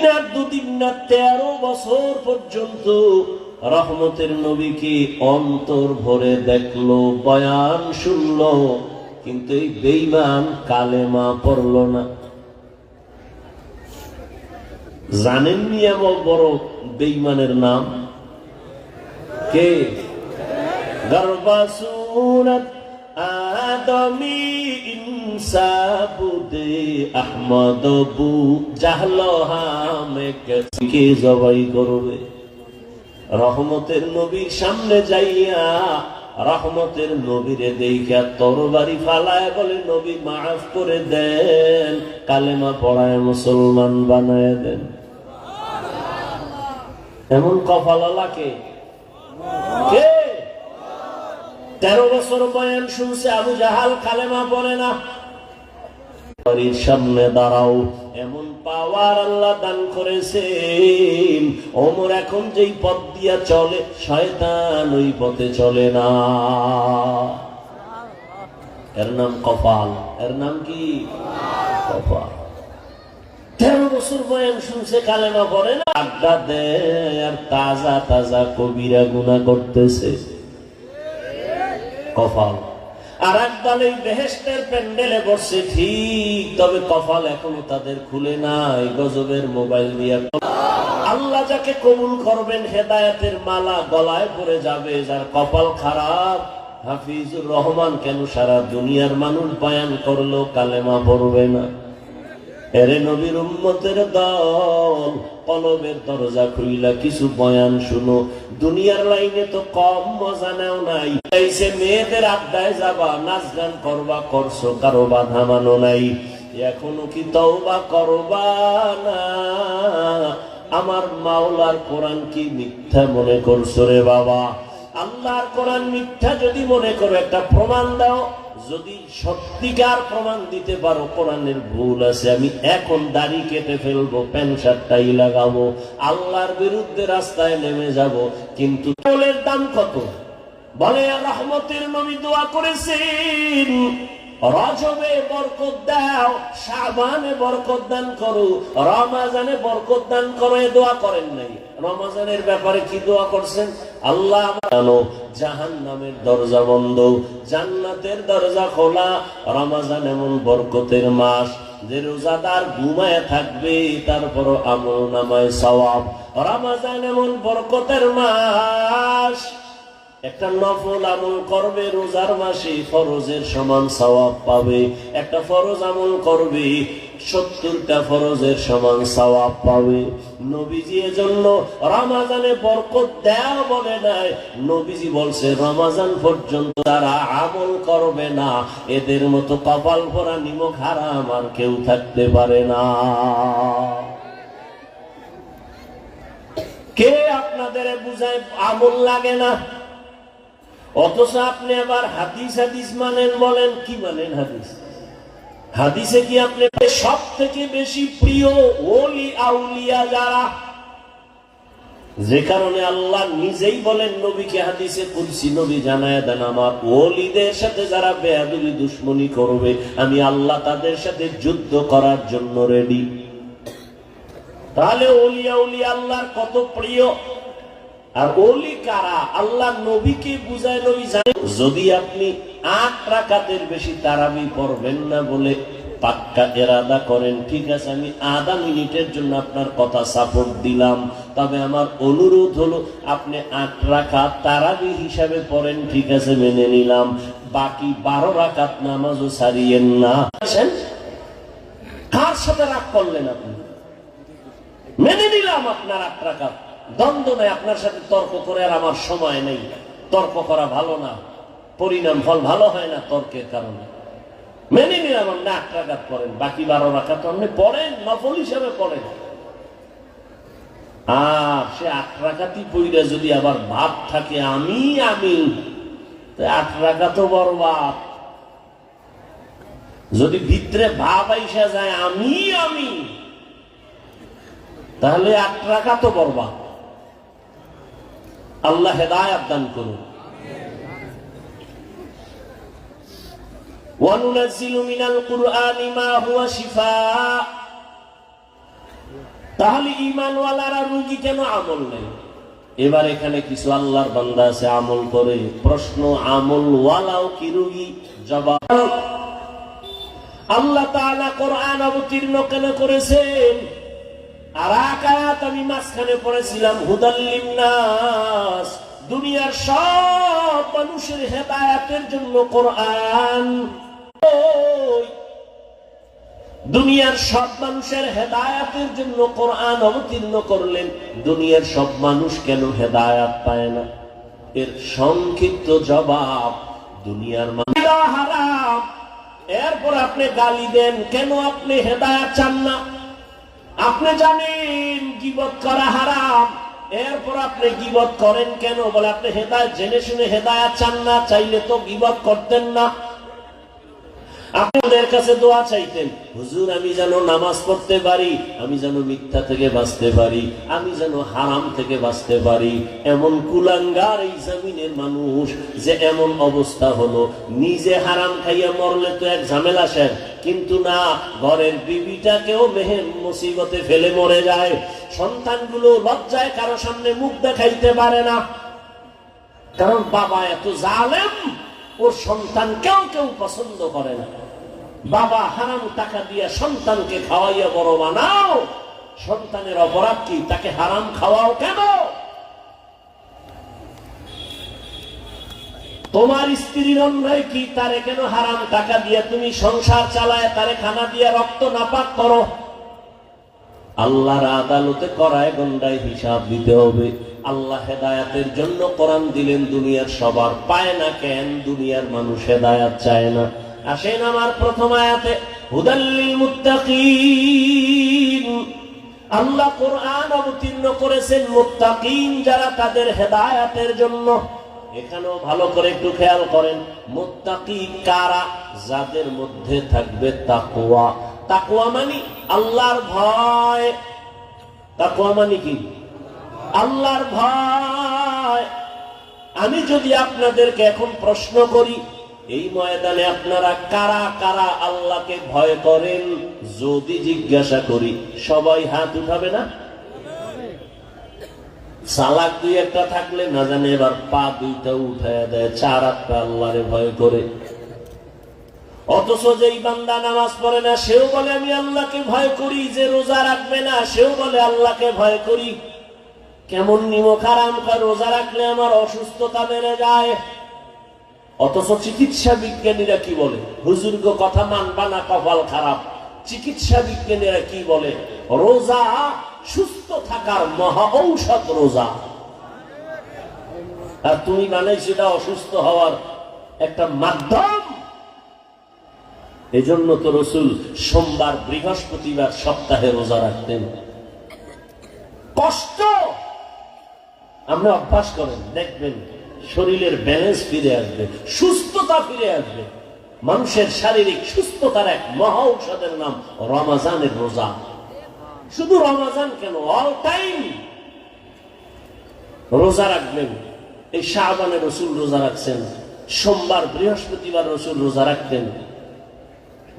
একদিন আর দুদিন না তেরো বছর পর্যন্ত রহমতের নবীকে অন্তর ভরে দেখল, বয়ান শুনলো, কিন্তু এই বেইমান কালেমা পড়ল না। জানেননি এমন বড় বেইমানের নাম? কে? গর্বাসুরত আদমি ইনসাবুদে আহমদ বু জাহল হামে কে জবাই করবে। রহমতের নবীর সামনে যাইয়া রহমতের নবীরে দেখা তরবারি ফালায় বলে, নবী, মাফ করে দেন, কালেমা পড়ায় মুসলমান বানায় দেন। এমন কপালালাকে? কে? তেরো বছর বয়ান শুনছে, আবু জাহাল কালেমা পড়ে না। বাড়ির সামনে দাঁড়াও। এমন পাওয়ার আল্লাহ দান করেছেন। ওমর এখন যেই পথ দিয়া চলে, শয়তান ওই পথে চলে না। এর নাম কপাল। এর নাম কি? কপাল। তেরো বছর বয়ান শুনছে কালেমা পড়ে না? আড্ডা দেয় আর তাজা তাজা কবিরা গুণা করতেছে। কপাল। আর একদল এই বেহেস্টের প্যান্ডেলে বসছে ঠিক, তবে কপাল এখনও তাদের খুলে নাই, গজবের মোবাইল দিয়ে। আল্লাহ যাকে কবুল করবেন, হেদায়েতের মালা গলায় পড়ে যাবে, যার কপাল খারাপ, হাফিজুর রহমান কেন সারা দুনিয়ার মানুষ বয়ান করল, কালেমা পড়বে না। এরে নবীর উম্মতের দল, কলবের দরজা খুইলা কিছু বয়ান শুনো। দুনিয়ার লাইনে তো কম মজা নেও নাই। এইসে মেয়েদের আড্ডায় যাবা, নাচ গান করবা, করছ কারও বাধা মানো নাই। এখনও কি তওবা করবা না? আমার মাওলার কোরআন কি মিথ্যা মনে করছ রে বাবা? আল্লাহর কোরআন মিথ্যা যদি মনে করো, একটা প্রমাণ দাও। যদি সত্যিকার প্রমাণ দিতে পারো, কোরআনের ভুল আছে, আমি এখন দাড়ি কেটে ফেলব, প্যান্ট শার্টটাই লাগাবো, আল্লাহর বিরুদ্ধে রাস্তায় নেমে যাব, কিন্তু টোলের দাম কত? বলে, রহমতের নবী দোয়া করেছেন, রজবে বরকত দাও, শাবানে বরকত দান করো, রমাজানে বরকত দান করো, এ দোয়া করেন নাই। রমাজানের ব্যাপারে কি দোয়া করছেন? আল্লাহ জানো জাহান নামের দরজা বন্ধ, জান্নাতের দরজা খোলা, রমাজান এমন বরকতের মাস, যে রোজাদার ঘুমায় থাকবে তারপর আমল নামায় সওয়াব। রমাজান এমন বরকতের মাস। একটা নফল আমল করবে রোজার মাসে, ফরজের সমান সওয়াব পাবে। একটা ফরজ আমল করবে, সত্তরটা ফরজের সমান সওয়াব পাবে। নবীজি এজন্য রমাজানে বরকত দেয়া বলে নাই। নবীজি বলছে, রমাজান পর্যন্ত তারা আমল করবে না। এদের মতো কপাল ভরা নিমক হারাম আর কেউ থাকতে পারে না। কে আপনাদের বুঝায় আমল লাগে না? অথচ আপনি আবার হাদিস হাদিস মানেন, বলেন, কি মানেন হাদিস? হাদিসে কি আপনি সব থেকে বেশি প্রিয় ওলি আউলিয়া যারা? যে কারণে আল্লাহ নিজেই বলেন, নবীকে হাদিসে কুলসি নবী জানায় দেন, আমার ওলিদের সাথে যারা বেয়াদুলি, দুশ্মনী করবে, আমি আল্লাহ তাদের সাথে যুদ্ধ করার জন্য রেডি তাহলে ওলিয়া উলি আল্লাহর কত প্রিয়? আর কারা? আল্লাহ নবীকে যদি আপনি আট বেশি তারাবি পড়বেন না বলে পাক্কা এরাদা করেন, ঠিক আছে, আমি আধা মিনিটের জন্য আপনার কথা সাপোর্ট দিলাম। তবে আমার অনুরোধ হলো, আপনি আট রাকাত তারাবি হিসাবে পড়েন, ঠিক আছে, মেনে নিলাম। বাকি বারো রাকাত নামাজও সারিয়েন না। কার সাথে রাগ করলেন আপনি? মেনে নিলাম আপনার আট রাকাত। দ্বন্দ্ব নেই আপনার সাথে তর্ক করে আর আমার সময় নেই। তর্ক করা ভালো না। পরিণাম ফল ভালো হয় না তর্কের কারণে। মেনে নিলাম আপনি আট রাখাত পড়েন বাকি বারো রাখাত আপনি পড়েন, নফল হিসাবে পড়েন। আর সে আট রাখাতি পইরা যদি আবার ভাব থাকে, আমি আমি আট তো বরবাদ যদি ভিতরে ভাব আইসা যায় আমি আমি তাহলে আট তো বরবাদ আল্লাহ হেদায়াত দান করুন وننزل من القرآن ما هو شفاء তাহলে ইমানওয়ালারা রুগী কেন আমল নেই এবার এখানে কিছু আল্লাহর বান্দা আছে আমল করে প্রশ্ন আমল ওয়ালাও কি রুগী জবাব আল্লাহ তাআলা কোরআন অবতীর্ণ কেন করেছেন আর আমি মাঝখানে পড়েছিলাম, হুদাল্লিম দুনিয়ার সব মানুষের হেদায়াতের জন্য কোরআন। দুনিয়ার সব মানুষের হেদায়াতের জন্য কোরআন অবতীর্ণ করলেন। দুনিয়ার সব মানুষ কেন হেদায়াত পায় না? এর সংক্ষিপ্ত জবাব, দুনিয়ার মানুষ হারাম। এরপর আপনি গালি দেন, কেন আপনি হেদায়াত চান না? আপনি জানেন, গিবত করা হারাম। এরপর আপনি গিবত করেন কেন? বলে আপনি হেদায়ত, জেনে শুনে হেদায়াত চান না, চাইলে তো গিবত করতেন না। আপনাদের কাছে দোয়া চাইতেন, হুজুর, আমি যেন নামাজ পড়তে পারি, আমি যেন মিথ্যা থেকে বাঁচতে পারি, আমি যেন হারাম থেকে বাঁচতে পারি। এমন কুলাঙ্গার এই জমিনের মানুষ যে এমন অবস্থা হলো। নিজে হারাম খাইয়া মরলে তো এক ঝামেলা শেষ কিন্তু না, ঘরের বিবিটাকেও মেহের মুসিবতে ফেলে মরে যায়। সন্তানগুলো লজ্জায় কারও সামনে মুখ দেখাইতে পারে না। কারণ বাবা এত জালেম, ওর সন্তান কেউ কেউ পছন্দ করে না। বাবা হারাম টাকা দিয়ে সন্তানকে খাওয়াইয়া বড় বানাও। সন্তানের অপরাধ কি? তাকে হারাম খাওয়াও কেন? তোমার স্ত্রীর অন্যায় কি? তারে কেন হারাম টাকা দিয়ে তুমি সংসার চালায়? তারে খানা দিয়ে রক্ত নাপাক করো। আল্লাহর আদালতে করায় গন্ডায় হিসাব দিতে হবে। আল্লাহ হেদায়াতের জন্য কোরআন দিলেন, দুনিয়ার সবার পায় না কেন, দুনিয়ার মানুষ হেদায়াত চায় না। আসেন আমার প্রথম আয়াতে হুদাল্লিল মুত্তাকিন। আল্লাহ কোরআন অবতীর্ণ করেছেন, মুত্তাকিন যারা তাদের হেদায়াতের জন্য। এখানেও ভালো করে একটু খেয়াল করেন। মুত্তাকি কারা? যাদের মধ্যে থাকবে তাকওয়া। তাকওয়া মানে আল্লাহর ভয়। তাকওয়া মানে কি? আল্লাহর ভয়। আমি যদি আপনাদেরকে এখন প্রশ্ন করি, এই ময়দানে আপনারা কারা কারা আল্লাহকে ভয় করেন? যদি জিজ্ঞাসা করি, সবাই হাত উঠাবে না? সালাক দুই একটা থাকলে না জানে এবার পা দুইটা উঠায় দেয়, চার আটটা আল্লাহরে ভয় করে। অথচ যেই বান্দা নামাজ পড়ে না, সেও বলে, আমি আল্লাহকে ভয় করি, যে রোজা রাখবে না, সেও বলে, আল্লাহকে ভয় করি। কেমন নিমক আরাম রোজা রাখলে আমার অসুস্থতা বেড়ে যায়। অথচ চিকিৎসা বিজ্ঞানীরা কি বলে? হুজুর্গ কথা মানবা না, কপাল খারাপ। চিকিৎসা বিজ্ঞানীরা কি বলে? রোজা সুস্থ থাকার মহা ঔষধ রোজা। আর তুমি মানে সেটা অসুস্থ হওয়ার একটা মাধ্যম। এজন্য তো রসুল সোমবার বৃহস্পতিবার সপ্তাহে রোজা রাখতেন। কষ্ট! আপনি অভ্যাস করেন, দেখবেন শরীরের ব্যালেন্স ফিরে আসবে, সুস্থতা ফিরে আসবে। মানুষের শারীরিক সুস্থতার এক মহা ঔষধের নাম রমাজানের রোজা। শুধু রমাজান কেন? অল টাইম রোজা রাখবেন। এই শাহবানে রসুল রোজা রাখছেন। সোমবার, বৃহস্পতিবার রসুল রোজা রাখতেন।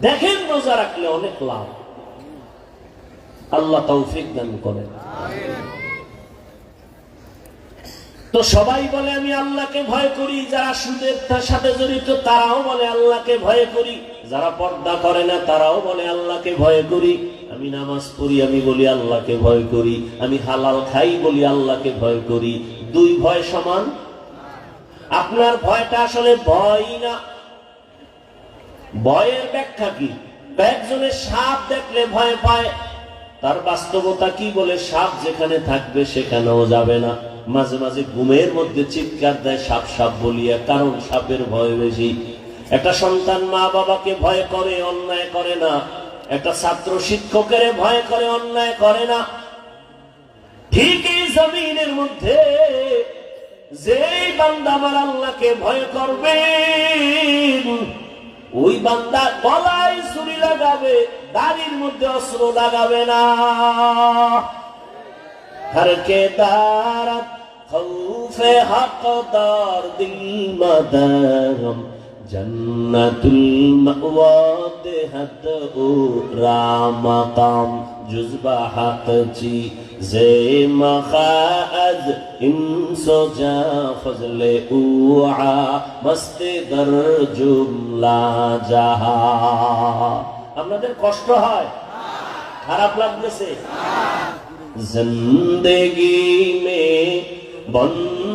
দেখেন রোজা রাখলে অনেক লাভ। আল্লাহ তৌফিক দান করেন। তো সবাই বলে, আমি আল্লাহকে ভয় করি। যারা সুদের সাথে জড়িত, তারাও বলে, আল্লাহকে ভয় করি। যারা পর্দা করে না, তারাও বলে, আল্লাহকে ভয় করি। আমি নামাজ পড়ি, আমি বলি, আল্লাহকে ভয় করি। আমি হালাল খাই বলি, আল্লাহকে ভয় করি। দুই ভয় সমান? আপনার ভয়টা আসলে ভয় না? ভয়ের ব্যাখ্যা কি? একজনের সাপ দেখলে ভয় পায়। তার বাস্তবতা কি বলে? সাপ যেখানে থাকবে সেখানেও যাবে না। মাঝে মাঝে ঘুমের মধ্যে চিৎকার দেয় সাপ সাপ বলিয়া, কারণ সাপের ভয় বেশি। একটা সন্তান মা বাবাকে ভয় করে, অন্যায় করে না। একটা ছাত্র শিক্ষকের ভয় করে, অন্যায় করে না। ঠিক এই জমিনের মধ্যে যেই বান্দা আমার আল্লাহকে ভয় করবে ওই বান্দা গলায় ছুরি লাগাবে, দাড়ির মধ্যে অস্ত্র লাগাবে না। হরকে দাঁড়াত খৌফে হকদার দিল মাদারম জন্নতুল মাওয়াতে হাত ও রামাকাম জুজবা হাত চি জে মখাজ ইনসো জা ফজলে উআ মস্তে দর জুমলা জাহা। আমাদের কষ্ট হয়? খারাপ লাগতেছে? জিন্দগি মে বন্ধ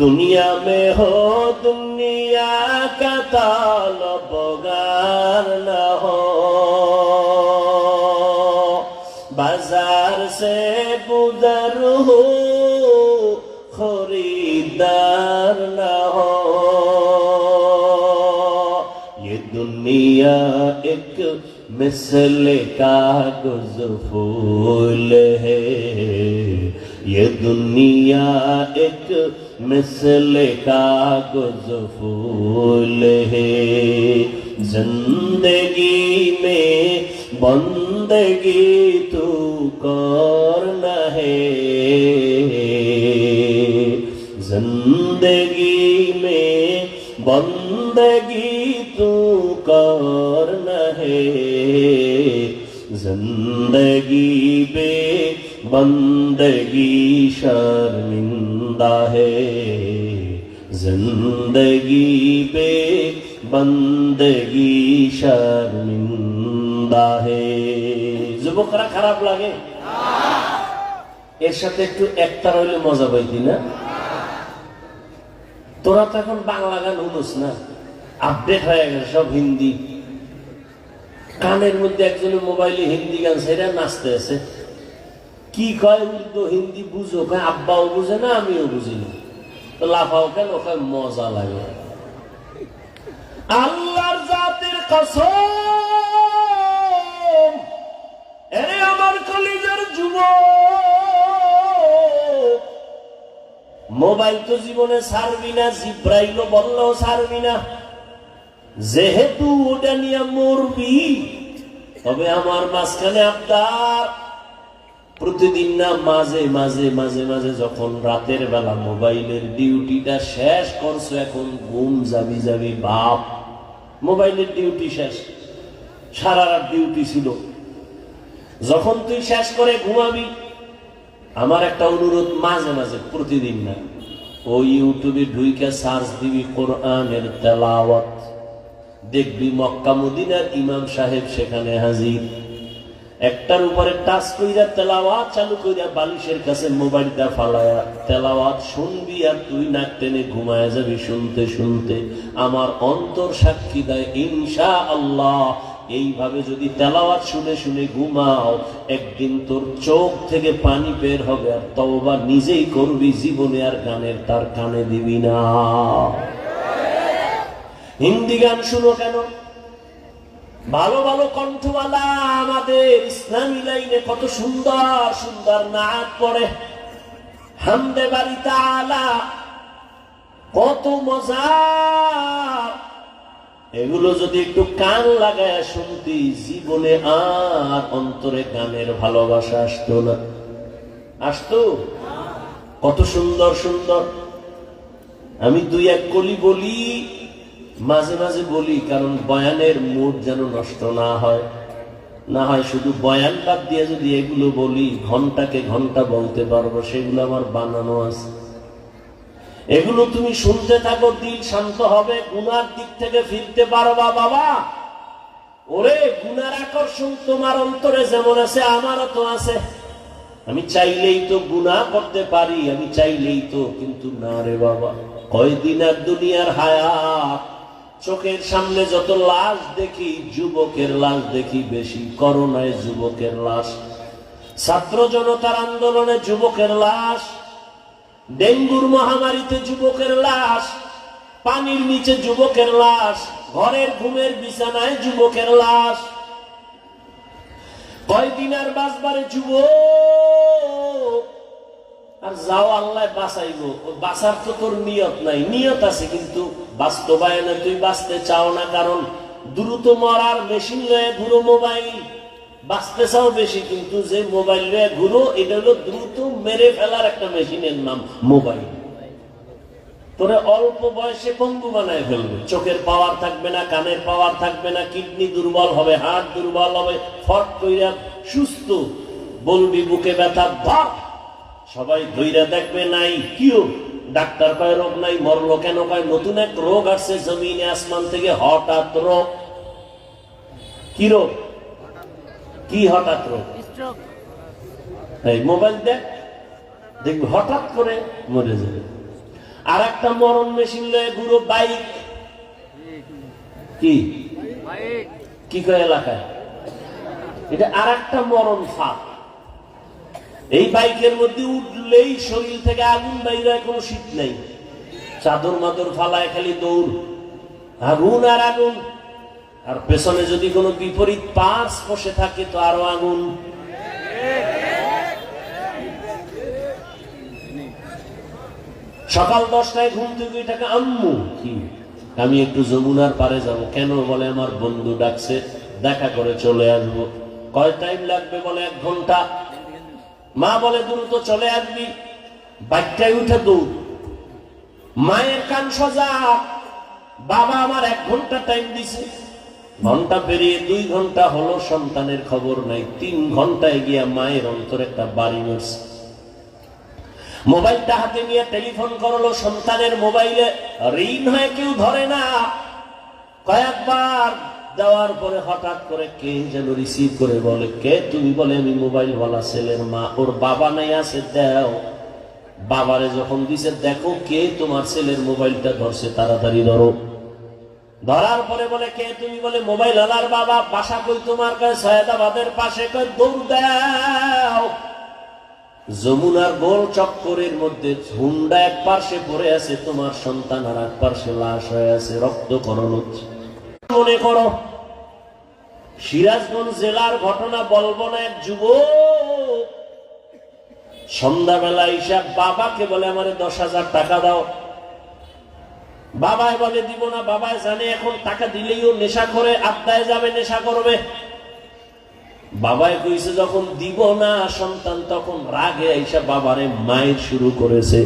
दुनिया में हो दुनिया का तालबगार न हो बाजार से गुजर हो खरीदार न हो ये दुनिया एक मिसल कागज फूल है ये दुनिया एक मिसल का फूल है। ज़िंदगी में बंदगी तू कौन है। ज़िंदगी में बंदगी तू कौन है। ज़िंदगी बे بندگی شرمندہ ہے زندگی پہ بندگی শর্মিন্দা হে যুবকরা খারাপ লাগে এর সাথে একটু একটা রইলে মজা পাইতি না? তোরা তো এখন বাংলা গান হুনুস না। আপডেট হয়ে গেছে সব হিন্দি। কানের মধ্যে একজনের মোবাইলে হিন্দি গান সেটা নাচতে আছে। কি কয় উর্দু হিন্দি বুঝো, কয় আব্বাও বুঝে না আমিও বুঝি না। লাফাও কেন? কয় মজা লাগে। আল্লাহর জাতির কসম, এরে আমার কলিজার যুবক। মোবাইল তো জীবনে ছাড়বি না, জিব্রাইলও বললেও ছাড়বি না। যেহেতু ওটা নিয়ে মরবি, তবে আমার মাঝখানে আবদার। প্রতিদিন না মাঝে মাঝে মাঝে মাঝে যখন রাতের বেলা মোবাইলের ডিউটিটা শেষ করছ, এখন ঘুম যাবি যাবি, বাপ। মোবাইলের ডিউটি শেষ। সারা রাত ডিউটি ছিল। যখন তুই শেষ করে ঘুমাবি, আমার একটা অনুরোধ মাঝে মাঝে, প্রতিদিন না। ও ইউটিউবে ঢুইকে সার্চ দিবি কোরআনের তেলাওয়াত। দেখবি মক্কা মদিনার ইমাম সাহেব সেখানে হাজির। একটার উপরে টাচ কইরা তেলাওয়াত চালু কইরা বালিশের কাছে মোবাইলটা ফালায়া, তেলাওয়াত শুনবি আর তুই নাক টেনে ঘুমায় যাবি শুনতে শুনতে। আমার অন্তর সাক্ষী দেয় ইনশা আল্লাহ এইভাবে যদি তেলাওয়াত শুনে শুনে ঘুমাও, একদিন তোর চোখ থেকে পানি বের হবে আর তওবা নিজেই করবি, জীবনে আর গানের তার কানে দিবি না। হিন্দি গান শুনো কেন? ভালো ভালো কণ্ঠওয়ালা আমাদের ইসলামী লাইনে কত সুন্দর সুন্দর নাচ পড়ে। হামদে বাড়ি তালা কত মজা। এগুলো যদি একটু কান লাগায় শুনতি, জীবনে আর অন্তরে গানের ভালোবাসা আসতো না। আসতো? কত সুন্দর সুন্দর। আমি দুই এক কলি বলি মাঝে মাঝে বলি, কারণ বয়ানের মুড যেন নষ্ট না হয়। না হয় শুধু বয়ান বাদ দিয়ে যদি এগুলো বলি, ঘন্টাকে ঘণ্টা বলতে পারব, সেগুলো আমার বানানো আছে। এগুলো তুমি শুনতে থাকো, দিল শান্ত হবে, গুনার দিক থেকে ফিরতে পারবা, বাবা। ওরে, গুনার আকর্ষণ তোমার অন্তরে যেমন আছে, আমারও তো আছে। আমি চাইলেই তো গুনাহ করতে পারি, আমি চাইলেই তো, কিন্তু না রে বাবা। কয়দিন আর দুনিয়ার হায়াত চোখের সামনে যত লাশ দেখি, যুবকের লাশ দেখি বেশি, করোনায় যুবকের লাশ। ছাত্র জনতার আন্দোলনে যুবকের লাশ, ডেঙ্গুর মহামারীতে যুবকের লাশ, পানির নিচে যুবকের লাশ, ঘরের ঘুমের বিছানায় যুবকের লাশ। কয়দিন আর বাঁচবারে যুব আর যাও আল্লাহ, বাঁচাইবো। বাঁচার তো তোর নিয়ত নাই। নিয়ত আছে কিন্তু বাস্তবায়নে তুই বাঁচতে চাও না, কারণ দ্রুত মরার মেশিন লয়ে ঘুরো মোবাইল। বাঁচতে চাও বেশি, কিন্তু যে মোবাইল লয়ে ঘুরো, এটা হলো দ্রুত মেরে ফেলার একটা মেশিনের নাম মোবাইল। তোরে অল্প বয়সে পঙ্গু বানায় ফেলবে। চোখের পাওয়ার থাকবে না, কানের পাওয়ার থাকবে না, কিডনি দুর্বল হবে হার্ট দুর্বল হবে, ফট কইরা সুস্থ, বলবি বুকে ব্যথা সবাই ধৈর্য দেখবে নাই কিও? ডাক্তার কয় রোগ নাই মরলো কেন? পায় নতুন এক রোগ আসছে জমিনে আসমান থেকে হঠাৎ রোগ। কি রোগ? কি হঠাৎ রোগ? এই মোবাইল দেখ দেখবি হঠাৎ করে মরে যাবে। আর একটা মরণ মেশিন লয়ে গুরু বাইক। কি? কি কয় এলাকায়? এটা আর একটা মরণ ফাঁক এই বাইকের মধ্যে উঠলেই শরীর থেকে আগুন বাইরে কোনো শীত নেই। চাদর মাদর ফালায় খালি দৌড় আগুন আর আগুন। আর পেছনে যদি কোনো বিপরীত পার্স বসে থাকে, তো আরও আগুন। সকাল দশটায় ঘুম থেকে এটাকে আম্মু, কি? আমি একটু যমুনার পারে যাব। কেন বলে, আমার বন্ধু ডাকছে, দেখা করে চলে আসব। কয় টাইম লাগবে বলে, এক ঘণ্টা? মা বলে, দ্রুত চলে আসবি। বাইকটাই উঠে দৌড়। মায়ের কান সজা। বাবা আমার এক ঘণ্টা টাইম দিছে। ঘণ্টা পেরিয়ে দুই ঘণ্টা হলো, সন্তানের খবর নাই। তিন ঘন্টায় গিয়া মায়ের অন্তর একটা বাড়ি মরছে মোবাইলটা হাতে নিয়ে টেলিফোন করল, সন্তানের মোবাইলে, ঋণ হয়ে কেউ ধরে না? কয়েকবার দেওয়ার পরে হঠাৎ করে কে যেন রিসিভ করে বলে, কে তুমি? বলে, আমি মোবাইল বলা ছেলের মা। ওর বাবা নাই আছে, দেও। বাবারে যখন দিছে, দেখো কে তোমার ছেলের মোবাইলটা ধরছে, তাড়াতাড়ি ধরো। ধরার পরে বলে, কে তুমি? বলে মোবাইল আলার বাবা, বাসা কই তোমার কাছে? সৈয়দাবাদের পাশে কই? দৌড় দাও। যমুনার গোল চক্করের মধ্যে ঝুন্ডা এক পার্শ্বে পড়ে আছে, তোমার সন্তান আর এক পার্শ্বে লাশ হয়ে আছে, রক্তকরণ হচ্ছে। মনে করো। সিরাজগঞ্জ জেলার ঘটনা বলব না, এক যুবক। সন্ধ্যাবেলা হিসাব বাবাকে বলে, আমারে দশ হাজার টাকা দাও। বাবাই বলে, দিব না বাবাই জানে, এখন টাকা দিলেই ও নেশা করে আড্ডায় যাবে, নেশা করবে। বাবাই কইছে, যখন দিব না সন্তান, তখন রাগে আইসা বাবারে মায়ের শুরু করেছে।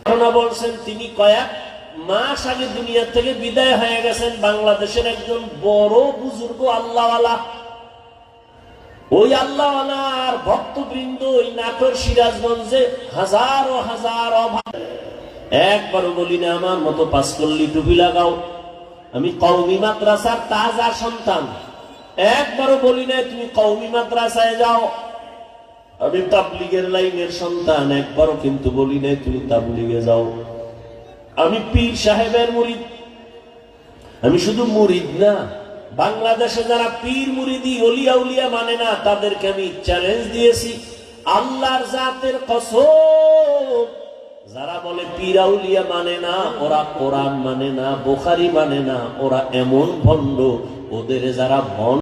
ঘটনা বলছেন তিনি কয়েক মাস আগে দুনিয়া থেকে বিদায় হয়ে গেছেন বাংলাদেশের একজন বড় বুজুর্গ আল্লাহওয়ালা। ওই আল্লাহওয়ালার ভক্তবৃন্দ ওই নাটোর সিরাজগঞ্জে হাজারো হাজার অভাব একবারও বলি না, আমার মতো পাঁচকল্লি টুপি লাগাও। আমি কৌমি মাদ্রাসার তাজা সন্তান। একবারও বলি না, তুমি কৌমি মাদ্রাসায় যাও। আমি তাবলিগের লাইনের সন্তান, একবারও কিন্তু বলি না, তুমি তাবলিগে যাও। আমি পীর সাহেবের মুরিদ। আমি শুধু মুরিদ না, বাংলাদেশে যারা পীর মুরিদি, অলিয়া উলিয়া মানে না, তাদেরকে আমি চ্যালেঞ্জ দিয়েছি। আল্লাহর জাতের কসম। যারা বলে পীরাউলিয়া মানে না, ওরা কোরআন মানে না, বোখারি মানে না, ওরা এমন ভণ্ড, ওদের যারা ভণ্ড